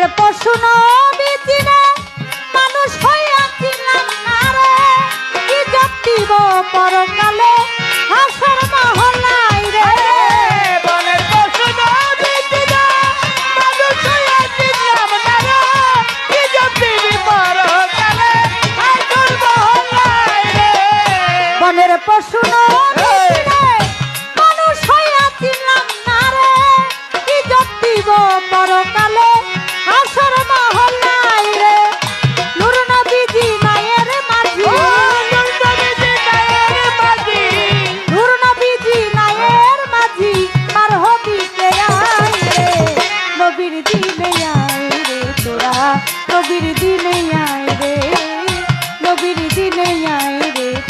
আমাদের পশু নবীরা মানুষ হইয়াছিলাম আরে কি জপিব পরকালে? হাসর মহলাই রে। বনের পশু নবীরা মানুষ হইয়াছিলাম কি জপিব পরকালে?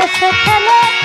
এসে খেলে